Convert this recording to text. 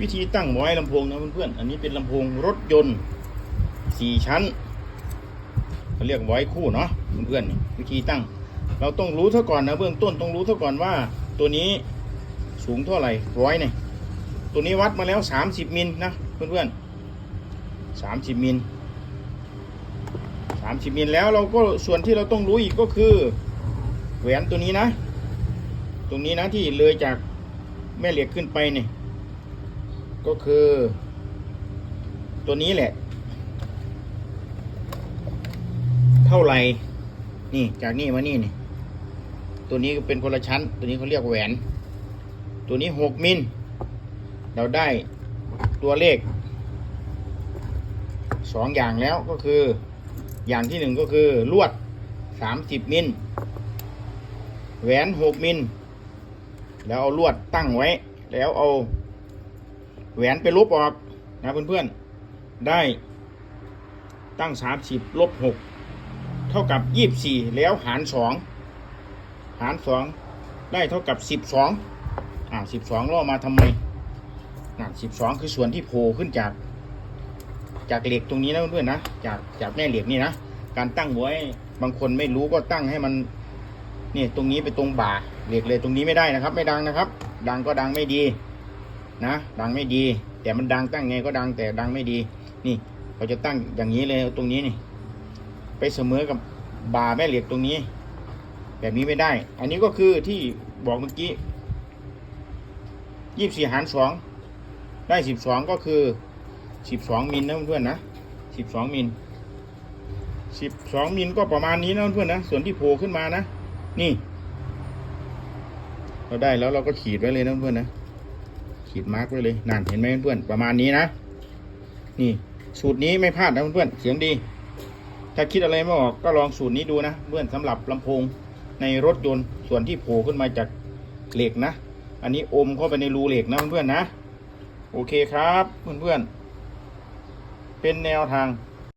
วิธีตั้งไว้ลำโพงนะเพื่อนๆ อันนี้เป็นลำโพงรถยนต์สี่ชั้นเขาเรียกไว้คู่เนาะเพื่อนๆนี่วิธีตั้ง เราต้องรู้เท่าก่อนนะเบื้องต้นต้องรู้เท่าก่อนว่า ตัวนี้สูงเท่าไหร่ร้อยเนี่ยตัวนี้วัดมาแล้ว 30มิลนะเพื่อนๆ30มิล30มิลแล้วเราก็ส่วนที่เราต้องรู้อีกก็คือแหวนตัวนี้นะ ตรงนี้นะที่เลยจากแม่เหล็กขึ้นไปเนี่ย ก็คือ ตัวนี้แหละ เท่าไหร่นี่จากนี่มานี่นี่ ตัวนี้ก็เป็นคนละชั้น ตัวนี้เขาเรียกแหวน ตัวนี้หกมิลเราได้ตัวเลขสองอย่างแล้วก็คือ อย่างที่หนึ่งก็คือลวดสามสิบมิลแหวนหกมิลแล้วเอาลวดตั้งไว้ แล้วเอา แหวนไปลบออกนะเพื่อนๆ ได้ตั้งสามสิบลบหกเท่ากับยี่บสี่แล้วหารสองหารสองได้เท่ากับสิบสองอ่าสิบสองล่อมาทำไมน่ะสิบสองคือส่วนที่โผล่ขึ้นจากจากเหล็กตรงนี้นะเพื่อนๆนะจากจากแม่เหล็กนี่นะการตั้งไว้บางคนไม่รู้ก็ตั้งให้มันนี่ตรงนี้ไปตรงบ่าเหล็กเลยตรงนี้ไม่ได้นะครับ ไม่ดังนะครับ ดังก็ดังไม่ดี นะดังไม่ดี แต่มันดังตั้งไงก็ดังแต่ดังไม่ดี นี่ เราจะตั้งอย่างนี้เลยตรงนี้นี่ ไปเสมอกับบาแม่เหล็กตรงนี้ แบบนี้ไม่ได้ อันนี้ก็คือที่บอกเมื่อกี้ยี่สี่หารสองได้สิบสองก็คือสิบสองมิลนะเพื่อนนะสิบสองมิลสิบสองมิลก็ประมาณนี้นะเพื่อนนะส่วนที่โผล่ขึ้นมานะ นี่ เราได้แล้วเราก็ขีดไว้เลยนะเพื่อนนะ ขีดมาร์กไว้เลยนั่นเห็นไหมเพื่อนๆประมาณนี้นะ นี่ สูตรนี้ไม่พลาดนะเพื่อนๆเสียงดี ถ้าคิดอะไรไม่ออกก็ลองสูตรนี้ดูนะเพื่อนสำหรับลำโพงในรถยนต์ส่วนที่โผล่ขึ้นมาจากเหล็กนะ อันนี้อมเข้าไปในรูเหล็กนะเพื่อนๆนะ โอเคครับเพื่อนๆเป็นแนวทาง